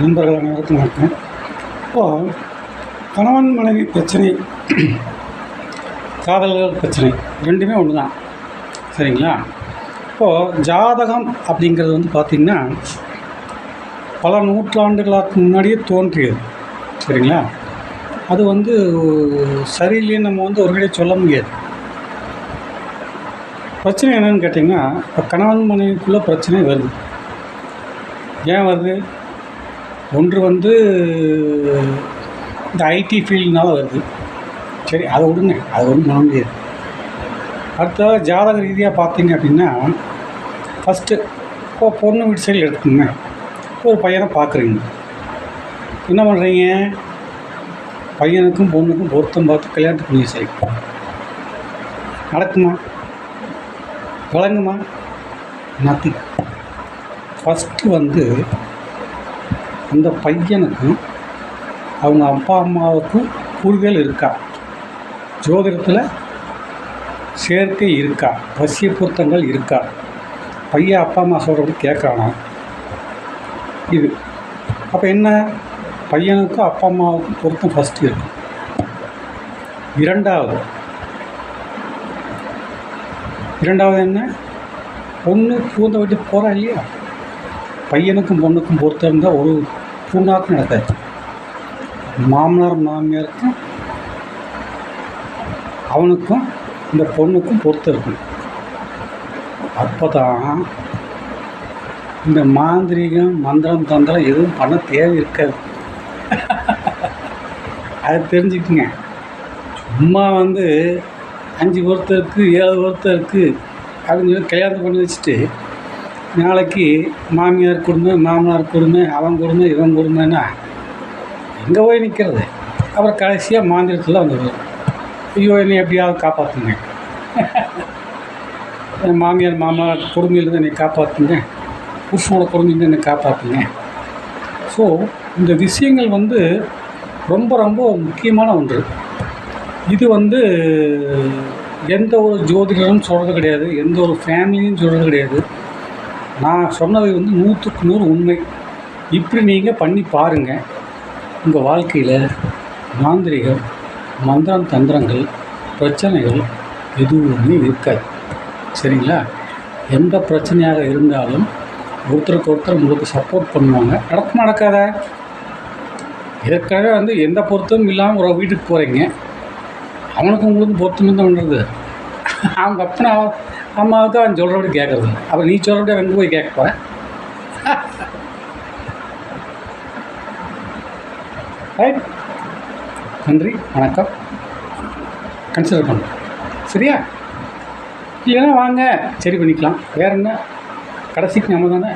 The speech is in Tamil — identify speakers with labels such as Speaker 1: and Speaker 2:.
Speaker 1: நண்பர்கள் அனைவருக்கும் வணக்கம் இப்போது கணவன் மனைவி பிரச்சனை காதல்கள் பிரச்சனை ரெண்டுமே ஒன்று தான் சரிங்களா? இப்போது ஜாதகம் அப்படிங்கிறது வந்து பார்த்திங்கன்னா பல நூற்றாண்டுகளுக்கு முன்னாடியே தோன்றியது. சரிங்களா? அது வந்து சரியில்லைன்னு நம்ம வந்து ஒருவேளை சொல்ல முடியாது. பிரச்சனை என்னென்னு கேட்டிங்கன்னா இப்போ கணவன் மனைவிக்குள்ளே பிரச்சனை வருது. ஏன் வருது? ஒன்று வந்து இந்த ஐடி ஃபீல்டுனால வருது. சரி அதை விடுங்க. அது ஒன்றும் பண்ண முடியாது. அடுத்தது ஜாதக ரீதியாக பார்த்தீங்க அப்படின்னா ஃபஸ்ட்டு இப்போ பொண்ணு வீட்டு சைடில் எடுத்துக்கோங்க. ஒரு பையனை பார்க்குறீங்க. என்ன பண்ணுறீங்க பையனுக்கும் பொண்ணுக்கும் பொருத்தம் பார்த்து கல்யாணத்துக்கு பண்ணி. சரி நடக்குமா? வழங்குமா நத்திங் ஃபஸ்ட்டு வந்து அந்த பையனுக்கும் அவங்க அப்பா அம்மாவுக்கும் புரிதல் இருக்கா? ஜோதிடத்தில் சேர்க்கை இருக்கா? பசிய பொருத்தங்கள் இருக்கா? பையன் அப்பா அம்மா சொல்கிறது கேட்கறானா? இது. அப்போ என்ன? பையனுக்கும் அப்பா அம்மாவுக்கும் பொருத்தம் ஃபஸ்ட்டு இருக்கும் இரண்டாவது. இரண்டாவது என்ன? பொண்ணு பூந்த விட்டு போகிறா இல்லையா? பையனுக்கும் பொண்ணுக்கும் பொறுத்த இருந்தால் ஒரு பூண்டாக்கும் நடக்காது. மாமனார் மாமியாருக்கும் அவனுக்கும் இந்த பொண்ணுக்கும் பொறுத்து இருக்கும் அப்போ தான் இந்த மாந்திரீகம் மந்திரம் தந்திரம் எதுவும் பண்ண தேவை இருக்காது. அதை தெரிஞ்சுக்குங்க. சும்மா வந்து அஞ்சு பொருத்தம் இருக்குது ஏழு பொருத்தம் இருக்குது அப்படின்னு சொல்லி கல்யாணம் பண்ணி வச்சுட்டு நாளைக்கு மாமியார் கொடுமை மாமனார் கொடுமை அவன் கொடுமை இவன் கொடுமைன்னா எங்கே போய் நிற்கிறது அப்புறம் கடைசியாக மாந்திரத்தில் வந்துடுவோம் ஐயோ என்னை எப்படியாவது காப்பாற்றுங்க என் மாமியார் மாமனார் கொடுமையிலேருந்து என்னை காப்பாற்றுங்க புருஷனோட கொடுமையிலேருந்து என்னை காப்பாற்றுங்க ஸோ இந்த விஷயங்கள் வந்து ரொம்ப ரொம்ப முக்கியமான ஒன்று. இது வந்து எந்த ஒரு ஜோதிடரும் சொல்கிறது கிடையாது. எந்த ஒரு ஃபேமிலியும் சொல்கிறது கிடையாது. நான் சொன்னது வந்து நூற்றுக்கு நூறு உண்மை. இப்படி நீங்கள் பண்ணி பாருங்கள் உங்கள் வாழ்க்கையில் மாந்திரிகம் மந்திரம் தந்திரங்கள் பிரச்சனைகள் எதுவுமே இருக்காது. சரிங்களா? எந்த பிரச்சனையாக இருந்தாலும் ஒருத்தருக்கு ஒருத்தர் உங்களுக்கு சப்போர்ட் பண்ணுவாங்க. நடக்க நடக்காத? இதற்காக வந்து எந்த பொருத்தமும் இல்லாமல் ஒரு வீட்டுக்கு போகிறீங்க அவனுக்கு உங்களுக்கு பொருத்தம் தான் பண்ணுறது அவங்க அப்பனா அம்மாவுக்கு அவன் சொல்கிறபடி கேட்குறது அப்போ நீ சொல்கிறபடி அவன் போய் கேட்க போகிறேன் ரைட் நன்றி வணக்கம். கன்சிடர் பண்ணுறேன் சரியா? இல்லைன்னா வாங்க. சரி பண்ணிக்கலாம். வேற என்ன? கடைசிக்கு நம்ம தானே?